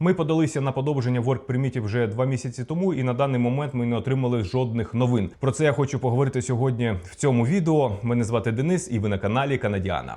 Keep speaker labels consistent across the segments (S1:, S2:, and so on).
S1: Ми подалися на подовження work примітів вже два місяці тому, і на даний момент ми не отримали жодних новин. Про це я хочу поговорити сьогодні в цьому відео. Мене звати Денис, і ви на каналі Канадіана.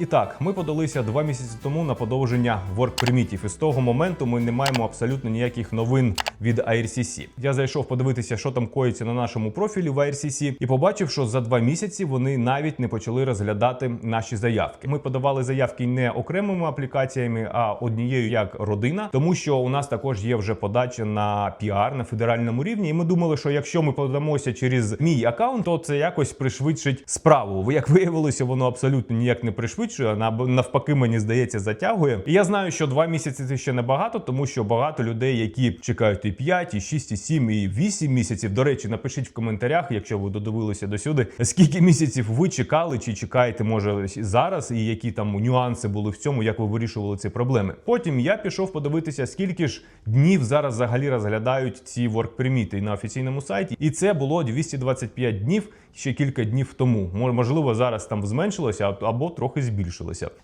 S1: І так, ми подалися два місяці тому на подовження work пермітів, і з того моменту ми не маємо абсолютно ніяких новин від IRCC. Я зайшов подивитися, що там коїться на нашому профілі в IRCC, і побачив, що за два місяці вони навіть не почали розглядати наші заявки. Ми подавали заявки не окремими аплікаціями, а однією як родина, тому що у нас також є вже подача на піар на федеральному рівні. І ми думали, що якщо ми подамося через мій аккаунт, то це якось пришвидшить справу. Як виявилося, воно абсолютно ніяк не пришвидшує. на- навпаки, мені здається, затягує. І я знаю, що два місяці це ще небагато, тому що багато людей, які чекають і 5, і 6, і 7, і 8 місяців. До речі, напишіть в коментарях, якщо ви додивилися до сюди, скільки місяців ви чекали, чи чекаєте, може зараз, і які там нюанси були в цьому, як ви вирішували ці проблеми. Потім я пішов подивитися, скільки ж днів зараз взагалі розглядають ці ворк-приміти на офіційному сайті, і це було 225 днів ще кілька днів тому. Можливо, зараз там зменшилося а- або трохи збільшилося.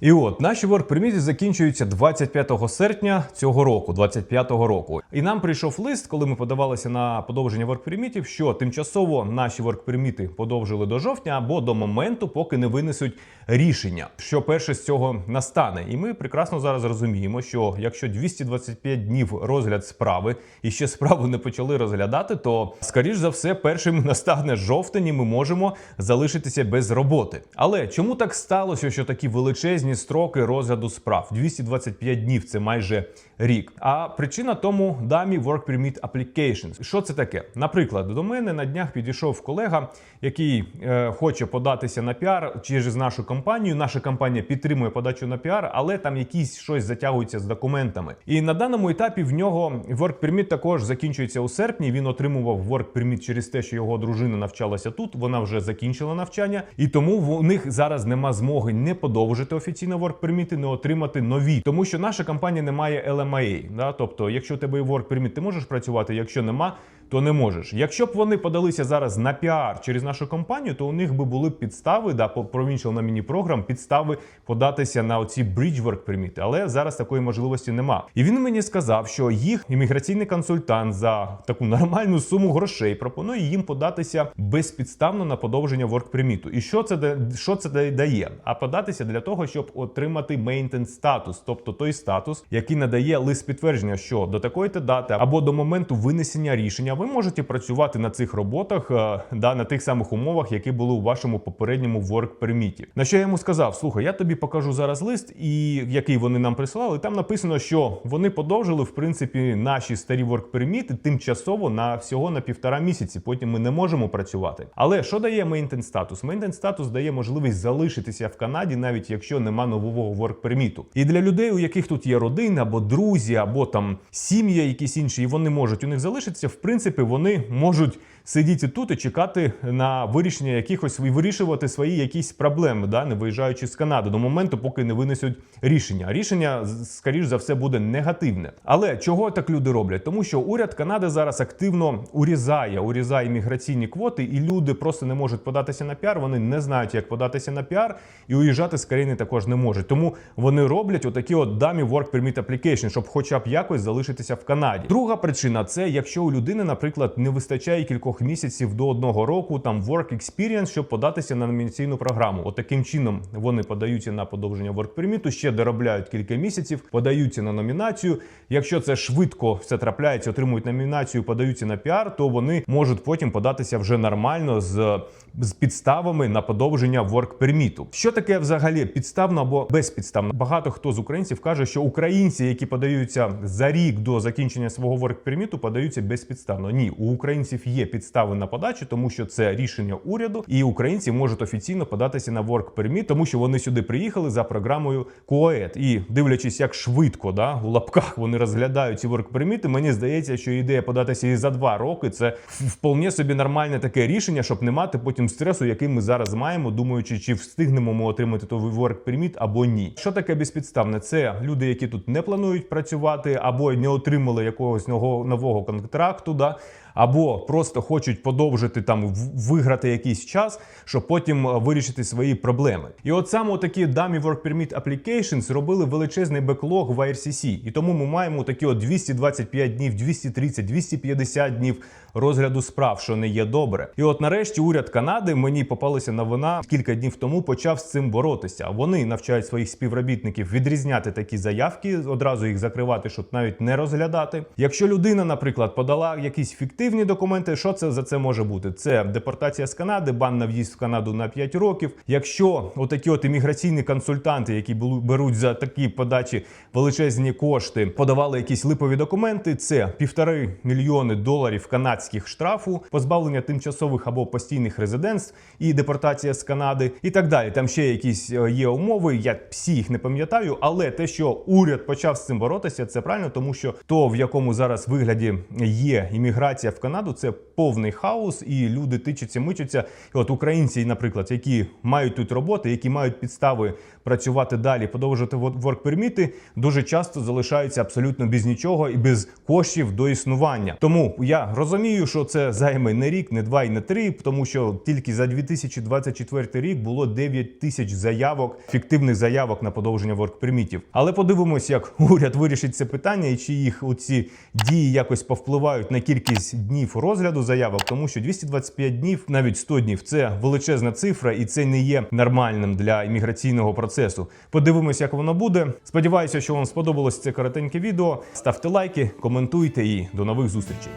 S1: І от наші ворк-приміти закінчуються 25 серпня цього року, 25-го року. І нам прийшов лист, коли ми подавалися на подовження ворк-примітів, що тимчасово наші ворк-приміти подовжили до жовтня або до моменту, поки не винесуть рішення, що перше з цього настане. І ми прекрасно зараз розуміємо, що якщо 225 днів розгляд справи і ще справу не почали розглядати, то скоріш за все першим настане жовтень, і ми можемо залишитися без роботи. Але чому так сталося, що такі величезні строки розгляду справ? 225 днів це майже рік. А причина тому дамі Work Permit Applications. Що це таке? Наприклад, до мене на днях підійшов колега, який е, хоче податися на піар через нашу компанію. Наша компанія підтримує подачу на піар, але там якісь щось затягується з документами. І на даному етапі в нього Work Permit також закінчується у серпні. Він отримував Work Permit через те, що його дружина навчалася тут. Вона вже закінчила навчання, і тому в- них зараз нема змоги не подовжити офіційно Work Permit, не отримати нові, тому що наша компанія не має LMIA. Да? Тобто, якщо у тебе Work Permit, ти можеш працювати. Якщо нема, то не можеш. Якщо б вони подалися зараз на піар через нашу компанію, то у них би були підстави, да, Provincial на міні програм, підстави податися на оці Bridge Work Permit. Але зараз такої можливості нема. І він мені сказав, що їх імміграційний консультант за таку нормальну суму грошей пропонує їм податися безпідставно на подовження Work Permit. І що це що це да- дає? А податися для того, щоб отримати maintenance статус, тобто той статус, який надає лист підтвердження, що до такої то дати або до моменту винесення рішення ви можете працювати на цих роботах, е, да, на тих самих умовах, які були у вашому попередньому work перміті. На що я йому сказав: слухай, я тобі покажу зараз лист, і який вони нам прислали. Там написано, що вони подовжили в принципі наші старі work перміти тимчасово на всього на півтора місяці. Потім ми не можемо працювати. Але що дає maintenance статус? Maintenance статус дає можливість залишитися в Канаді, навіть якщо нема нового work перміту. І для людей, у яких тут є родина або друзі, або там сім'я, якісь інші, і вони можуть у них залишитися. В принципі, вони можуть сидіти тут і чекати на вирішення якихось і вирішувати свої якісь проблеми, да, не виїжджаючи з Канади до моменту, поки не винесуть рішення. Рішення скоріш за все буде негативне. Але чого так люди роблять? Тому що уряд Канади зараз активно урізає, урізає міграційні квоти, і люди просто не можуть податися на піар. Вони не знають, як податися на піар, і уїжджати з країни також не можуть. Тому вони роблять отакі от дамі work permit application, щоб хоча б якось залишитися в Канаді. Друга причина це якщо у людини, наприклад, не вистачає кількох місяців до одного року там work experience, щоб податися на номінаційну програму. От таким чином вони подаються на подовження work permit, ще доробляють кілька місяців, подаються на номінацію. Якщо це швидко все трапляється, отримують номінацію, подаються на піар, то вони можуть потім податися вже нормально з, з підставами на подовження work permit. Що таке взагалі підставно або безпідставно? Багато хто з українців каже, що українці, які подаються за рік до закінчення свого work permit, подаються безпідставно. Ні, у українців є підстави на подачу, тому що це рішення уряду, і українці можуть офіційно податися на work permit, тому що вони сюди приїхали за програмою КОЕД. І дивлячись, як швидко да, у лапках вони розглядають ці work permit, мені здається, що ідея податися і за два роки це вполне собі нормальне таке рішення, щоб не мати потім стресу, який ми зараз маємо, думаючи, чи встигнемо ми отримати той work permit або ні. Що таке безпідставне? Це люди, які тут не планують працювати, або не отримали якогось нового контракту, да або просто хочуть подовжити там виграти якийсь час, щоб потім е, вирішити свої проблеми. І от саме такі Dummy Work Permit Applications робили величезний беклог в IRCC. І тому ми маємо такі от 225 днів, 230, 250 днів розгляду справ, що не є добре. І от нарешті уряд Канади мені попалася новина кілька днів тому почав з цим боротися. Вони навчають своїх співробітників відрізняти такі заявки, одразу їх закривати, щоб навіть не розглядати. Якщо людина, наприклад, подала якісь фіктивні документи, що це за це може бути? Це депортація з Канади, бан на в'їзд в Канаду на 5 років. Якщо отакі от імміграційні консультанти, які беруть за такі подачі величезні кошти, подавали якісь липові документи, це півтори мільйони доларів канадських штрафу, позбавлення тимчасових або постійних резидентств і депортація з Канади, і так далі. Там ще якісь е, є умови. Я всі їх не пам'ятаю, але те, що уряд почав з цим боротися, це правильно, тому що то, в якому зараз вигляді є імміграція в Канаду, це повний хаос, і люди тичаться, мичаться. От українці, наприклад, які мають тут роботи, які мають підстави працювати далі, подовжувати ворк-перміти, дуже часто залишаються абсолютно без нічого і без коштів до існування. Тому я розумію, що це займе не рік, не два і не три, тому що тільки за 2024 рік було 9 тисяч заявок, фіктивних заявок на подовження ворк-пермітів. Але подивимось, як уряд вирішить це питання і чи їх оці дії якось повпливають на кількість днів розгляду заявок, тому що 225 днів, навіть 100 днів, це величезна цифра, і це не є нормальним для імміграційного процесу. Подивимось, як воно буде. Сподіваюся, що вам сподобалось це коротеньке відео. Ставте лайки, коментуйте і до нових зустрічей.